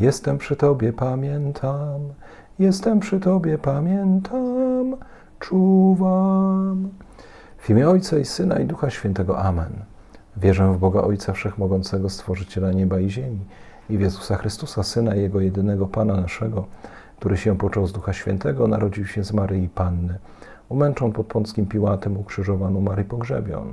jestem przy Tobie, pamiętam, jestem przy Tobie, pamiętam, czuwam. W imię Ojca i Syna i Ducha Świętego. Amen. Wierzę w Boga Ojca Wszechmogącego, Stworzyciela nieba i ziemi i w Jezusa Chrystusa, Syna Jego jedynego Pana naszego, który się począł z Ducha Świętego, narodził się z Maryi Panny, umęczon pod Pąckim Piłatem, ukrzyżowan, umarł i pogrzebion.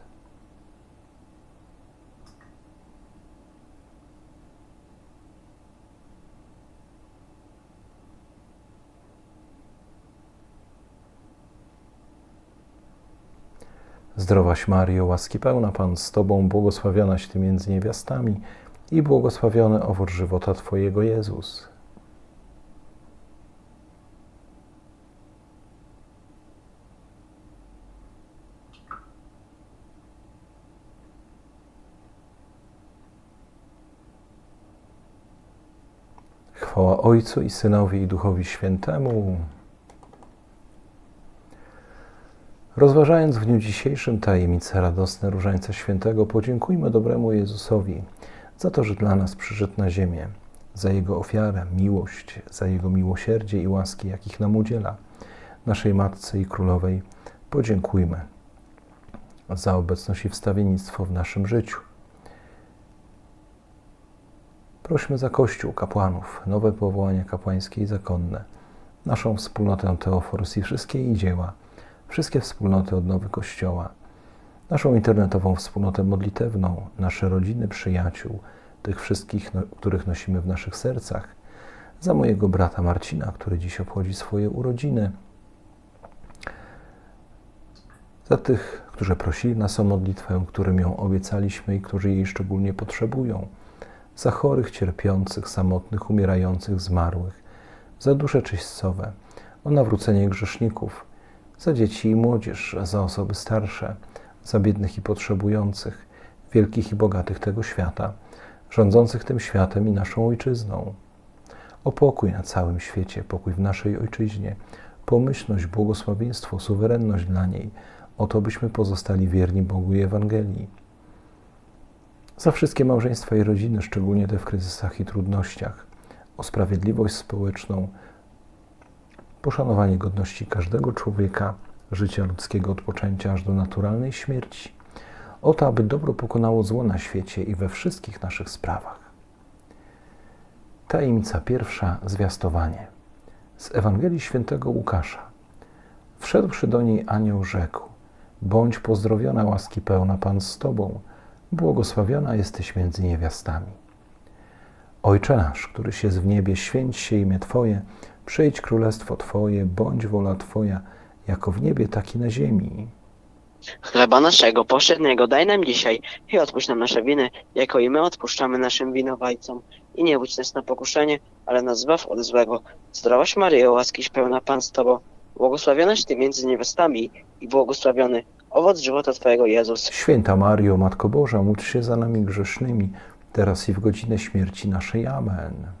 Zdrowaś Maryjo, łaski pełna Pan z Tobą, błogosławionaś Ty między niewiastami i błogosławiony owoc żywota Twojego Jezus. Chwała Ojcu i Synowi i Duchowi Świętemu. Rozważając w dniu dzisiejszym tajemnice radosne Różańca Świętego, podziękujmy dobremu Jezusowi za to, że dla nas przyszedł na ziemię, za Jego ofiarę, miłość, za Jego miłosierdzie i łaski, jakich nam udziela. Naszej Matce i Królowej podziękujmy za obecność i wstawiennictwo w naszym życiu. Prośmy za Kościół, kapłanów, nowe powołania kapłańskie i zakonne, naszą wspólnotę Teoforus i wszystkie jej dzieła, wszystkie wspólnoty odnowy Kościoła, naszą internetową wspólnotę modlitewną, nasze rodziny, przyjaciół, tych wszystkich, no, których nosimy w naszych sercach, za mojego brata Marcina, który dziś obchodzi swoje urodziny, za tych, którzy prosili nas o modlitwę, którym ją obiecaliśmy i którzy jej szczególnie potrzebują, za chorych, cierpiących, samotnych, umierających, zmarłych, za dusze czyśćcowe, o nawrócenie grzeszników, za dzieci i młodzież, za osoby starsze, za biednych i potrzebujących, wielkich i bogatych tego świata, rządzących tym światem i naszą ojczyzną. O pokój na całym świecie, pokój w naszej ojczyźnie, pomyślność, błogosławieństwo, suwerenność dla niej, o to byśmy pozostali wierni Bogu i Ewangelii. Za wszystkie małżeństwa i rodziny, szczególnie te w kryzysach i trudnościach, o sprawiedliwość społeczną, poszanowanie godności każdego człowieka, życia ludzkiego od poczęcia aż do naturalnej śmierci, o to, aby dobro pokonało zło na świecie i we wszystkich naszych sprawach. Tajemnica pierwsza zwiastowanie. Z Ewangelii Świętego Łukasza. Wszedłszy do niej anioł rzekł: Bądź pozdrowiona, łaski pełna Pan z Tobą, błogosławiona jesteś między niewiastami. Ojcze nasz, któryś jest w niebie, święć się imię Twoje, przyjdź królestwo Twoje, bądź wola Twoja, jako w niebie, tak i na ziemi. Chleba naszego powszedniego daj nam dzisiaj i odpuść nam nasze winy, jako i my odpuszczamy naszym winowajcom. I nie wódź nas na pokuszenie, ale nas zbaw od złego. Zdrowaś Maryjo, łaskiś pełna Pan z Tobą, błogosławionaś Ty między niewiastami i błogosławiony owoc żywota Twojego Jezus. Święta Mario, Matko Boża, módl się za nami grzesznymi, teraz i w godzinę śmierci naszej. Amen.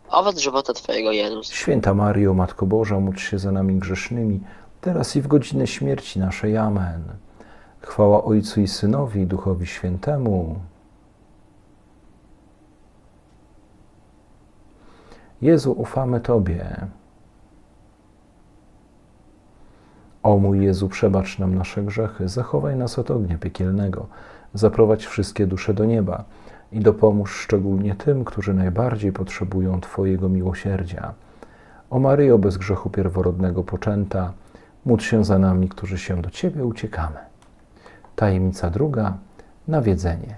owoc żywota Twojego Jezus. Święta Mario, Matko Boża, módl się za nami grzesznymi, teraz i w godzinę śmierci naszej. Amen. Chwała Ojcu i Synowi Duchowi Świętemu. Jezu, ufamy Tobie. O mój Jezu, przebacz nam nasze grzechy, zachowaj nas od ognia piekielnego, zaprowadź wszystkie dusze do nieba i dopomóż szczególnie tym, którzy najbardziej potrzebują Twojego miłosierdzia. O Maryjo, bez grzechu pierworodnego poczęta, módl się za nami, którzy się do Ciebie uciekamy. Tajemnica druga, nawiedzenie.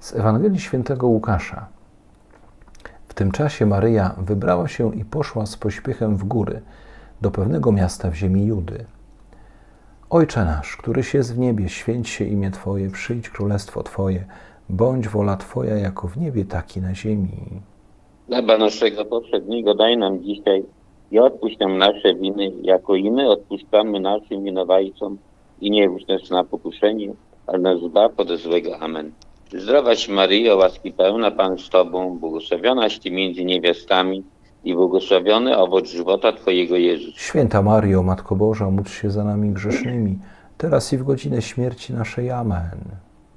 Z Ewangelii Świętego Łukasza. W tym czasie Maryja wybrała się i poszła z pośpiechem w góry, do pewnego miasta w ziemi Judy. Ojcze nasz, któryś jest w niebie, święć się imię Twoje, przyjdź królestwo Twoje, bądź wola Twoja jako w niebie, tak i na ziemi. Chleba naszego poprzedniego daj nam dzisiaj i odpuść nam nasze winy, jako i my odpuszczamy naszym winowajcom i nie wódź nas na pokuszenie, ale nas zbaw od złego. Amen. Zdrowaś Maryjo, łaski pełna Pan z Tobą, błogosławionaś Ty między niewiastami i błogosławiony owoc żywota Twojego Jezus. Święta Mario, Matko Boża, módl się za nami grzesznymi, teraz i w godzinę śmierci naszej. Amen.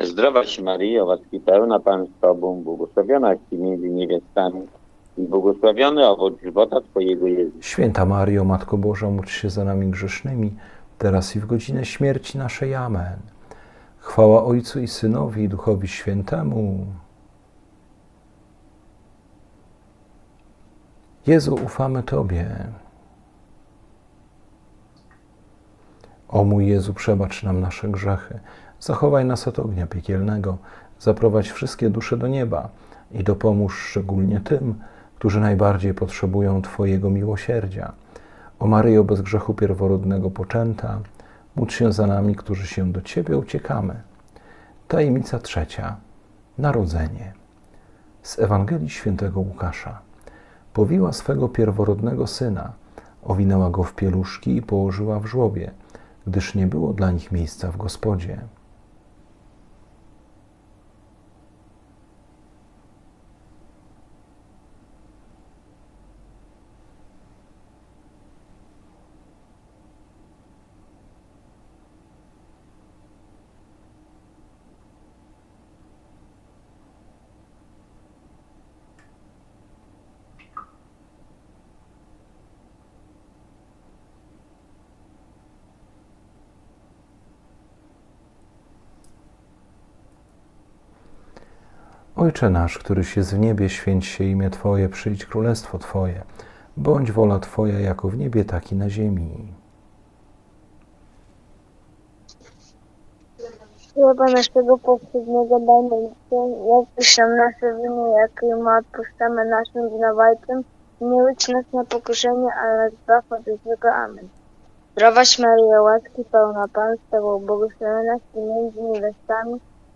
Zdrowaś Maryjo, łaski pełna Pan z Tobą, błogosławionaś Ty między niewiastami i błogosławiony owoc żywota Twojego Jezus. Święta Mario, Matko Boża, módl się za nami grzesznymi, teraz i w godzinę śmierci naszej. Amen. Chwała Ojcu i Synowi i Duchowi Świętemu. Jezu, ufamy Tobie. O mój Jezu, przebacz nam nasze grzechy, zachowaj nas od ognia piekielnego, zaprowadź wszystkie dusze do nieba i dopomóż szczególnie tym, którzy najbardziej potrzebują Twojego miłosierdzia. O Maryjo bez grzechu pierworodnego poczęta, módl się za nami, którzy się do Ciebie uciekamy. Tajemnica trzecia. Narodzenie. Z Ewangelii świętego Łukasza. Powiła swego pierworodnego syna, owinęła go w pieluszki i położyła w żłobie, gdyż nie było dla nich miejsca w gospodzie. Ojcze nasz, któryś jest w niebie, święć się imię Twoje, przyjdź królestwo Twoje. Bądź wola Twoja jako w niebie, tak i na ziemi. Chleba naszego powszedniego daj nam dzisiaj, jak piszemy nasze winy, jak i my odpuszczamy naszym winowajcom. Nie łudź nas na pokuszenie, ale nas zbaw od złego. Amen. Zdrowaś Maryjo, łaski pełna Pan z Tobą, błogosławionaś między niewiastami,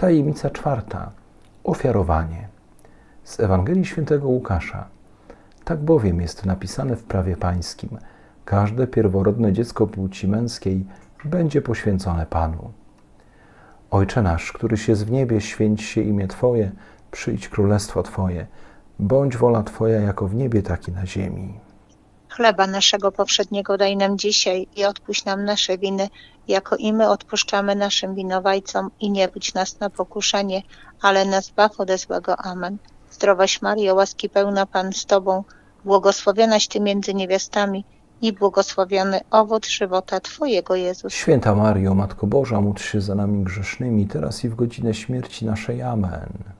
Tajemnica czwarta. Ofiarowanie. Z Ewangelii Świętego Łukasza. Tak bowiem jest napisane w prawie pańskim: każde pierworodne dziecko płci męskiej będzie poświęcone Panu. Ojcze nasz, któryś jest w niebie, święć się imię Twoje, przyjdź królestwo Twoje, bądź wola Twoja jako w niebie, tak i na ziemi. Chleba naszego powszedniego daj nam dzisiaj i odpuść nam nasze winy, jako i my odpuszczamy naszym winowajcom i nie budź nas na pokuszenie, ale nas zbaw ode złego. Amen. Zdrowaś Mario, łaski pełna Pan z Tobą, błogosławionaś Ty między niewiastami i błogosławiony owoc żywota Twojego Jezus. Święta Mario, Matko Boża, módl się za nami grzesznymi, teraz i w godzinę śmierci naszej. Amen.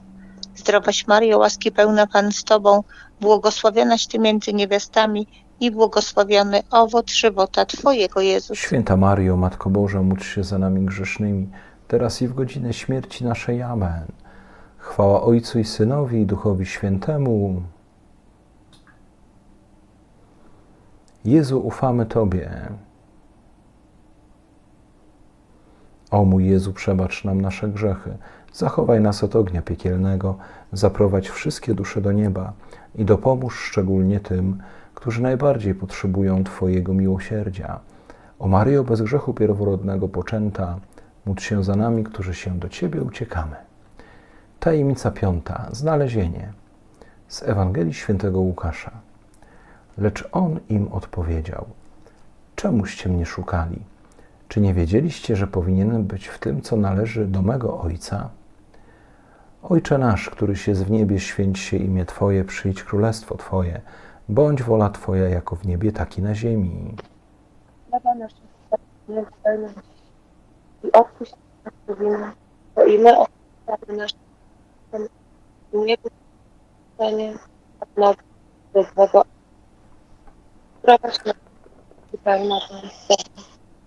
Zdrowaś Mario, łaski pełna Pan z Tobą, błogosławionaś Ty między niewiastami i błogosławiony owoc żywota Twojego Jezus. Święta Mario, Matko Boża, módl się za nami grzesznymi, teraz i w godzinę śmierci naszej. Amen. Chwała Ojcu i Synowi i Duchowi Świętemu. Jezu, ufamy Tobie. O mój Jezu, przebacz nam nasze grzechy, zachowaj nas od ognia piekielnego, zaprowadź wszystkie dusze do nieba i dopomóż szczególnie tym, którzy najbardziej potrzebują Twojego miłosierdzia. O Maryjo, bez grzechu pierworodnego poczęta, módl się za nami, którzy się do Ciebie uciekamy. Tajemnica piąta. Znalezienie. Z Ewangelii Świętego Łukasza. Lecz on im odpowiedział: Czemuście mnie szukali? Czy nie wiedzieliście, że powinienem być w tym, co należy do mego Ojca? Ojcze nasz, któryś jest w niebie, święć się imię Twoje, przyjdź królestwo Twoje, bądź wola Twoja jako w niebie, tak i na ziemi. Chleba i odpuść nasze winy, bo i my odpuszczamy i nie puszczenie nas i.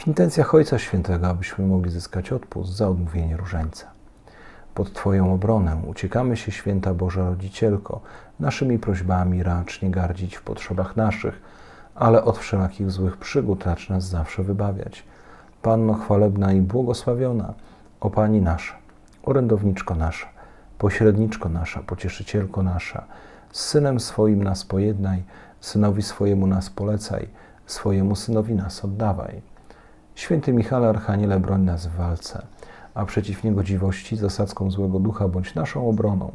W intencjach Ojca Świętego, abyśmy mogli zyskać odpust za odmówienie różańca. Pod Twoją obronę uciekamy się, Święta Boża Rodzicielko, naszymi prośbami racz nie gardzić w potrzebach naszych, ale od wszelakich złych przygód racz nas zawsze wybawiać. Panno chwalebna i błogosławiona, o Pani nasza, orędowniczko nasza, pośredniczko nasza, pocieszycielko nasza, z Synem swoim nas pojednaj, Synowi swojemu nas polecaj, swojemu Synowi nas oddawaj. Święty Michale Archaniele, broń nas w walce, a przeciw niegodziwości zasadzką złego ducha bądź naszą obroną.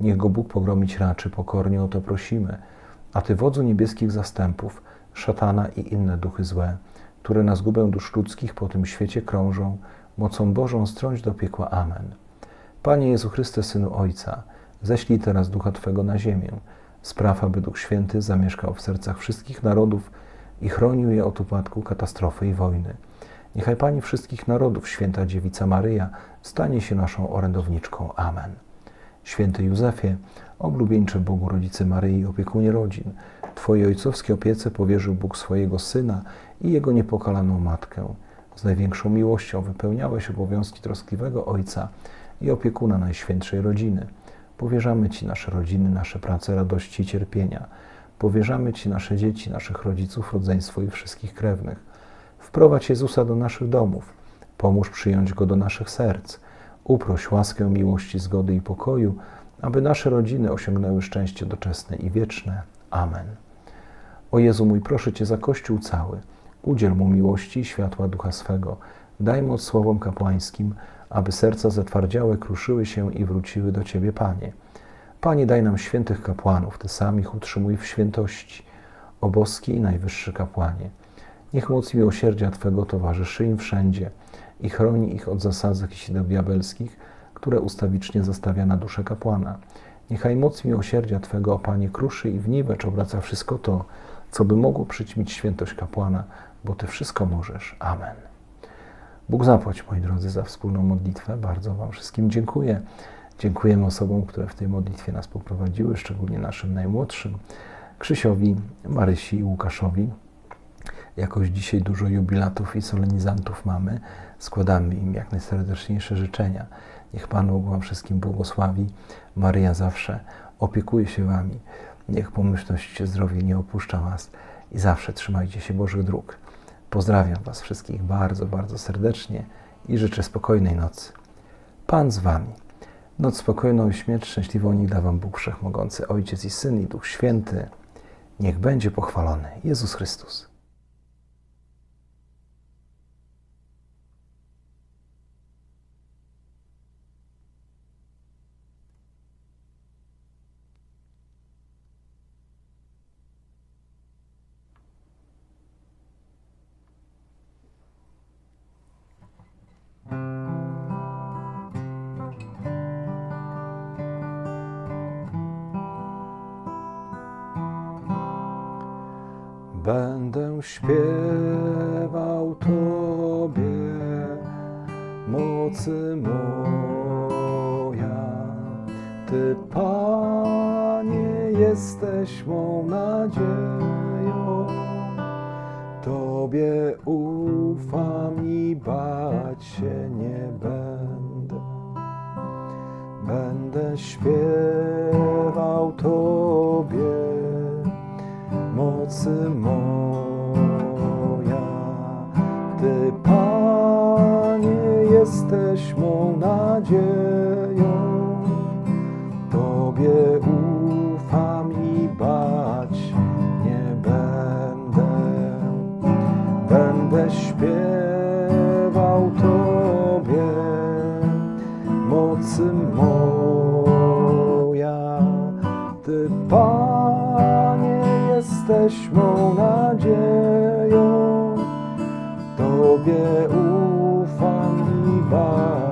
Niech go Bóg pogromić raczy, pokornie o to prosimy. A Ty, wodzu niebieskich zastępów, szatana i inne duchy złe, które na zgubę dusz ludzkich po tym świecie krążą, mocą Bożą strąć do piekła. Amen. Panie Jezu Chryste, Synu Ojca, ześlij teraz Ducha Twego na ziemię. Spraw, aby Duch Święty zamieszkał w sercach wszystkich narodów i chronił je od upadku, katastrofy i wojny. Niechaj Pani wszystkich narodów, święta Dziewica Maryja, stanie się naszą orędowniczką. Amen. Święty Józefie, oblubieńcze Bogu Rodzicy Maryi opiekunie rodzin, Twojej ojcowskiej opiece powierzył Bóg swojego Syna i Jego niepokalaną Matkę. Z największą miłością wypełniałeś obowiązki troskliwego Ojca i opiekuna Najświętszej Rodziny. Powierzamy Ci nasze rodziny, nasze prace, radości i cierpienia. Powierzamy Ci nasze dzieci, naszych rodziców, rodzeństwo i wszystkich krewnych. Wprowadź Jezusa do naszych domów. Pomóż przyjąć Go do naszych serc. Uproś łaskę miłości, zgody i pokoju, aby nasze rodziny osiągnęły szczęście doczesne i wieczne. Amen. O Jezu mój, proszę Cię za Kościół cały. Udziel mu miłości i światła Ducha swego. Daj moc słowom kapłańskim, aby serca zatwardziałe kruszyły się i wróciły do Ciebie, Panie. Panie, daj nam świętych kapłanów, Ty sam ich utrzymuj w świętości. O boski i najwyższy kapłanie. Niech moc miłosierdzia Twego towarzyszy im wszędzie i chroni ich od zasadzek i sideł diabelskich, które ustawicznie zastawia na duszę kapłana. Niechaj moc miłosierdzia Twego, Panie, kruszy i w niwecz obraca wszystko to, co by mogło przyćmić świętość kapłana, bo Ty wszystko możesz. Amen. Bóg zapłać, moi drodzy, za wspólną modlitwę. Bardzo Wam wszystkim dziękuję. Dziękujemy osobom, które w tej modlitwie nas poprowadziły, szczególnie naszym najmłodszym, Krzysiowi, Marysi i Łukaszowi. Jakoś dzisiaj dużo jubilatów i solenizantów mamy. Składamy im jak najserdeczniejsze życzenia. Niech Pan Wam wszystkim błogosławi. Maryja zawsze opiekuje się Wami. Niech pomyślność zdrowie nie opuszcza Was. i zawsze trzymajcie się Bożych dróg. Pozdrawiam Was wszystkich bardzo, bardzo serdecznie i życzę spokojnej nocy. Pan z Wami. Noc spokojną i śmierć szczęśliwą niech da Wam Bóg Wszechmogący, Ojciec i Syn i Duch Święty. Niech będzie pochwalony Jezus Chrystus. Mocy moja. Ty, Panie, jesteś mą nadzieją. Tobie ufam i bać się nie będę. Będę śpiewał Tobie, mocy moja. Jesteś mą nadzieją. Tobie ufam i bać nie będę. Będę śpiewał Tobie, mocy moja. Ty, Panie, jesteś mą nadzieją. Tobie ufam i